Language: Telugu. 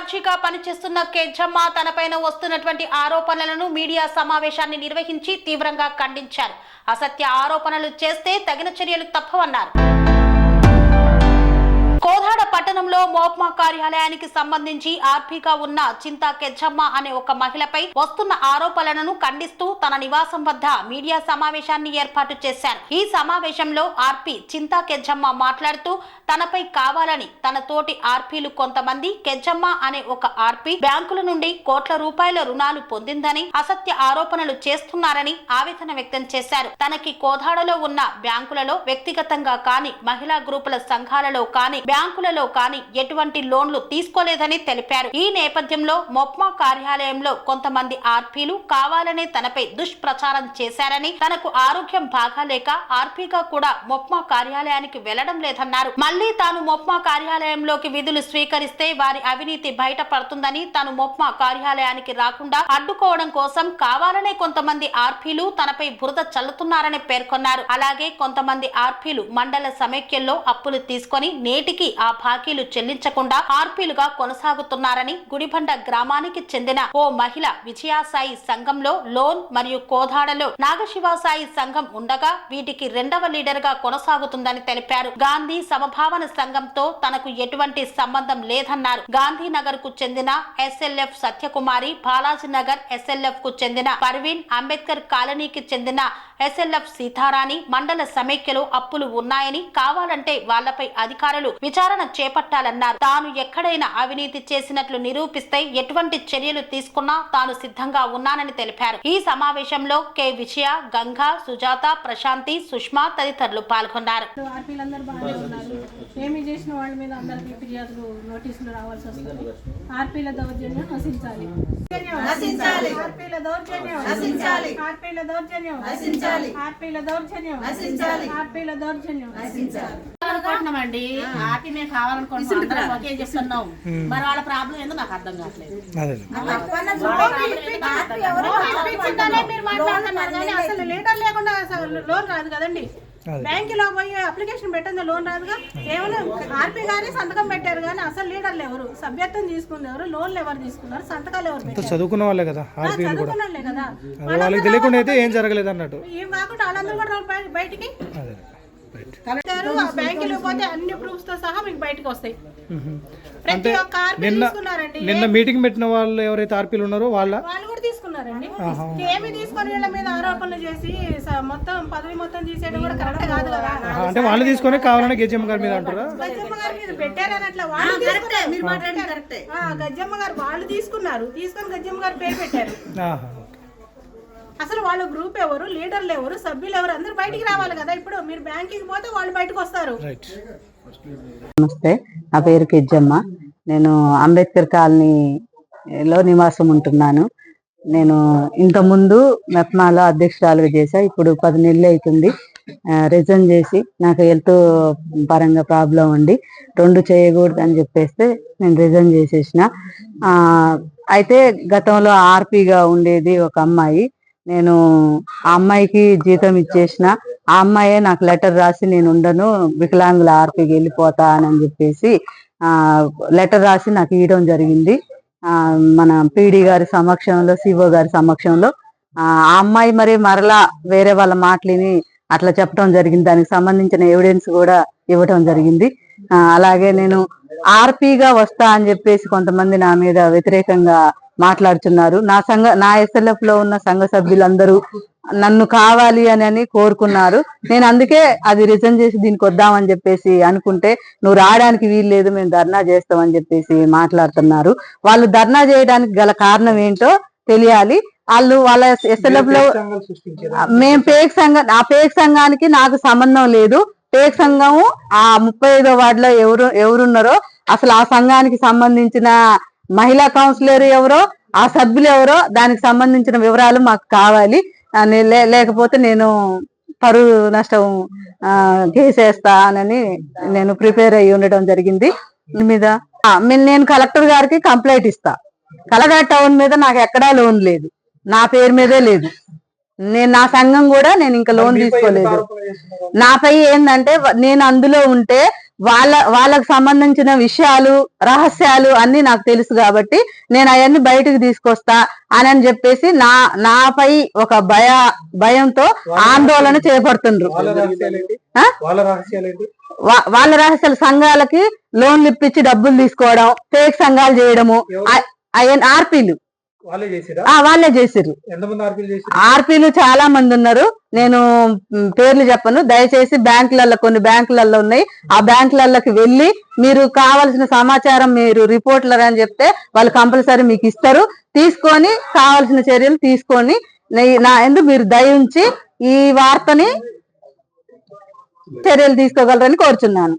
మొప్మా ఆర్జీగా పనిచేస్తున్న కెజమ్మ తనపైన వస్తున్నటువంటి ఆరోపణలను మీడియా సమావేశాన్ని నిర్వహించి తీవ్రంగా ఖండించారు. అసత్య ఆరోపణలు చేస్తే తగిన చర్యలు తప్పవన్నారు. కోదాడ పట్టణంలో మోప్మా కార్యాలయానికి సంబంధించి ఆర్పీగా ఉన్న చింతా కెచ్చమ్మ అనే ఒక మహిళపై వస్తున్న ఆరోపణలను ఖండిస్తూ తన నివాసం వద్ద మీడియా సమావేశాన్ని ఏర్పాటు చేశారు. ఈ సమావేశంలో ఆర్పీ చింతా కెచ్చమ్మ మాట్లాడుతూ తనపై కావాలని తన తోటి ఆర్పీలు కొంతమంది కెచ్చమ్మ అనే ఒక ఆర్పీ బ్యాంకుల నుండి కోట్ల రూపాయల రుణాలు పొందిందని అసత్య ఆరోపణలు చేస్తున్నారని ఆవేదన వ్యక్తం చేశారు. తనకి కోదాడలో ఉన్న బ్యాంకులలో వ్యక్తిగతంగా కాని మహిళా గ్రూపుల సంఘాలలో కాని బ్యాంకులలో కానీ ఎటువంటి లోన్లు తీసుకోలేదని తెలిపారు. ఈ నేపథ్యంలో మొప్మా కార్యాలయంలో కొంతమంది ఆర్పీలు కావాలనే తనపై దుష్ప్రచారం చేశారని తనకు ఆరోగ్యం బాగాలేక ఆర్పీగా కూడా మొప్మా కార్యాలయానికి వెళ్ళడం లేదన్నారు. మళ్ళీ తాను మొప్మా కార్యాలయంలోకి విధులు స్వీకరిస్తే వారి అవినీతి బయటపడుతుందని తాను మొప్మా కార్యాలయానికి రాకుండా అడ్డుకోవడం కోసం కావాలనే కొంతమంది ఆర్పీలు తనపై బురద చల్లుతున్నారని పేర్కొన్నారు. అలాగే కొంతమంది ఆర్పీలు మండల సమైక్యంలో అప్పులు తీసుకొని నేటికి ఆ బాకీలు చెల్లించకుండా ఆర్పీలుగా కొనసాగుతున్నారని గుడిబండ గ్రామానికి చెందిన ఓ మహిళ విజయాసాయి సంఘంలో లోన్ మరియు కోదాడలో నాగశివాసాయి సంఘం ఉండగా వీటికి రెండవ లీడర్గా కొనసాగుతుందని తెలిపారు. గాంధీ సమభావన సంఘంతో తనకు ఎటువంటి సంబంధం లేదన్నారు. గాంధీనగర్కు చెందిన ఎస్ఎల్ఎఫ్ సత్యకుమారి బాలాజీ నగర్ ఎస్ఎల్ఎఫ్కు చెందిన పర్వీన్ అంబేద్కర్ కాలనీకి చెందిన ఎస్ఎల్ఎఫ్ సీతారాణి మండల సమైక్యలో అప్పులు ఉన్నాయని కావాలంటే వాళ్ళపై అధికారులు విచారణ చేపట్టాలన్నారు తాను ఎక్కడైనా అవినీతి చేసినట్లు నిరూపిస్తే ఎటువంటి చర్యలు తీసుకున్నా తాను సిద్ధంగా ఉన్నానని తెలిపారు ఈ సమావేశంలో కె విజయ గంగా సుజాత ప్రశాంతి సుష్మా తదితరులు పాల్గొన్నారు ఆర్పీలందరూ బాగానే ఉన్నారు ఏమి చేసిన వాళ్ళ మీద అందరికీ ఫిర్యాదులు నోటీసులు రావాల్సి వస్తుంది ఆర్పీల దౌర్జన్యం నశించాలి నశించాలి. ఆర్పీల దౌర్జన్యం నశించాలి. ఆర్పీల దౌర్జన్యం నశించాలి. ఆర్పీల దౌర్జన్యం నశించాలి. ఆర్పీల దౌర్జన్యం అనుకుంటున్నామండి ఆపి మేము కావాలనుకుంటున్నాం. అందరం ఒకే చెప్తున్నాం. మరి వాళ్ళ ప్రాబ్లం ఏందో నాకు అర్థం కావట్లేదు. అదే. ఇప్పించిందనే మీరు మాట్లాడుతున్నారు కానీ అసలు లీటర్ లేకుండా అసలు లోన్ రాదు కదండి. బ్యాంకులో పోయి అప్లికేషన్ పెట్టింది లోన్ రాదుగా. కేవలం ఆర్పీ గారి సంతకం పెట్టారు కానీ అసలు లీడర్లు ఎవరు సభ్యత్వం తీసుకుంది ఎవరు లోన్లు ఎవరు తీసుకున్నారు సంతకాలు ఎవరు చదువుకున్న వాళ్ళే కదా చదువుకున్నారులే కదా. వాళ్ళకి తెలియకుండా అయితే ఏం జరగలేదు అన్నట్టు ఏం కాకుండా వాళ్ళందరూ కూడా బయ- బయటికి? బ్యాంకులో పోతే అన్ని ప్రూఫ్స్తో సహా మీకు బయటకు వస్తాయి. ప్రతి అంటే ఒక్క ఆర్పీ నిన్న తీసుకున్నారండి. నిన్న మీటింగ్ పెట్టిన వాళ్ళు ఎవరైతే ఆర్పీలు ఉన్నారో వాళ్ళ? వాళ్ళు కూడా తీసుకున్నారండి. ఏమి తీసుకొని వీళ్ళ మీద ఆరోపణలు చేసి మొత్తం పదవి మొత్తం తీసేయడం కూడా కరెక్ట్ కాదు కదా. అంటే వాళ్ళు తీసుకొని కావాలని గెజమ్మ గారి మీద అంటారా గజ్జమ్మ గారి మీద పెట్టారని అట్లా వాళ్ళు కరెక్టే మీరు కరెక్టే. గజ్జమ్మ గారు వాళ్ళు తీసుకున్నారు. తీసుకొని గజ్జమ్మ గారు పేరు పెట్టారు. అసలు వాళ్ళ గ్రూప్ ఎవరు లీడర్లు ఎవరు సభ్యులు ఎవరు? అందరూ బయటికి రావాలి కదా ఇప్పుడు? మీరు బ్యాంకింగ్ పోతే వాళ్ళు బయటకు వస్తారు. రైట్ నమస్తే. నా పేరు కిజ్జమ్మ. నేను అంబేద్కర్ కాలనీలో నివాసం ఉంటున్నాను. నేను ఇంతకుముందు మెప్మాలో అధ్యక్షురాలుగా చేశా. ఇప్పుడు పది నెలలు అవుతుంది రిజైన్ చేసి నాకు హెల్త్ పరంగా ప్రాబ్లం ఉండి రెండు చేయకూడదు అని చెప్పేస్తే నేను రిజైన్ చేసేసిన. ఆ, అయితే గతంలో ఆర్పీగా ఉండేది ఒక అమ్మాయి. నేను ఆ అమ్మాయికి జీతం ఇచ్చేసిన. ఆ అమ్మాయే నాకు లెటర్ రాసి నేను ఉండను వికలాంగుల ఆర్పీకి వెళ్ళిపోతా అని చెప్పేసి ఆ లెటర్ రాసి నాకు ఇవ్వడం జరిగింది. ఆ మన పీడి గారి సమక్షంలో సిఓ గారి సమక్షంలో. ఆ అమ్మాయి మరి మరలా వేరే వాళ్ళ మాటలిని అట్లా చెప్పడం జరిగింది. దానికి సంబంధించిన ఎవిడెన్స్ కూడా ఇవ్వడం జరిగింది. అలాగే నేను ఆర్పీగా వస్తా అని చెప్పేసి కొంతమంది నా మీద వ్యతిరేకంగా మాట్లాడుతున్నారు. నా సంఘ నా ఎస్ఎల్ఎఫ్లో ఉన్న సంఘ సభ్యులందరూ నన్ను కావాలి అని అని కోరుకున్నారు. నేను అందుకే అది రిజైన్ చేసి దీనికి వద్దామని చెప్పేసి అనుకుంటే నువ్వు రావడానికి వీలు లేదు మేము ధర్నా చేస్తామని చెప్పేసి మాట్లాడుతున్నారు. వాళ్ళు ధర్నా చేయడానికి గల కారణం ఏంటో తెలియాలి. వాళ్ళు వాళ్ళ ఎస్ఎల్ఎఫ్లో మేము పేక్ సంఘం ఆ పేక్ సంఘానికి నాకు సంబంధం లేదు. పేక్ సంఘము ఆ ముప్పై ఐదో వార్డులో ఎవరు ఎవరున్నారో అసలు ఆ సంఘానికి సంబంధించిన మహిళా కౌన్సిలర్ ఎవరో ఆ సభ్యులు ఎవరో దానికి సంబంధించిన వివరాలు మాకు కావాలి. లే- లేకపోతే నేను పరువు నష్టం ఆ, కేసేస్తానని నేను ప్రిపేర్ అయ్యి ఉండడం జరిగింది. మీద మీ- నేను కలెక్టర్ గారికి కంప్లైంట్ ఇస్తా. కలగా టౌన్ మీద నాకు ఎక్కడా లోన్ లేదు. నా పేరు మీదే లేదు. నేను నా సంఘం కూడా నేను ఇంకా లోన్ తీసుకోలేదు? నాపై ఏంటంటే నేను అందులో ఉంటే వాళ్ళ వాళ్ళకు సంబంధించిన విషయాలు రహస్యాలు అన్ని నాకు తెలుసు కాబట్టి నేను అవన్నీ బయటకు తీసుకొస్తా అని అని చెప్పేసి నా నాపై ఒక భయ భయంతో ఆందోళన చేపడుతుండ్రు. వాళ్ళ రహస్యాలు సంఘాలకి లోన్లు ఇప్పించి డబ్బులు తీసుకోవడం ఫేక్ సంఘాలు చేయడము ఆర్పీలు. వాళ్ళే చేసిర్రు. ఆర్పీలు చాలా మంది ఉన్నారు. నేను పేర్లు చెప్పను. దయచేసి బ్యాంకులలో కొన్ని బ్యాంకులలో ఉన్నాయి. ఆ బ్యాంకులలోకి వెళ్ళి మీరు కావాల్సిన సమాచారం మీరు రిపోర్ట్లర్ అని చెప్తే వాళ్ళు కంపల్సరీ మీకు ఇస్తారు. తీసుకొని కావాల్సిన చర్యలు తీసుకొని నే- ఎందుకు మీరు దయ ఉంచి ఈ వార్తని చర్యలు తీసుకోగలరని కోరుచున్నాను.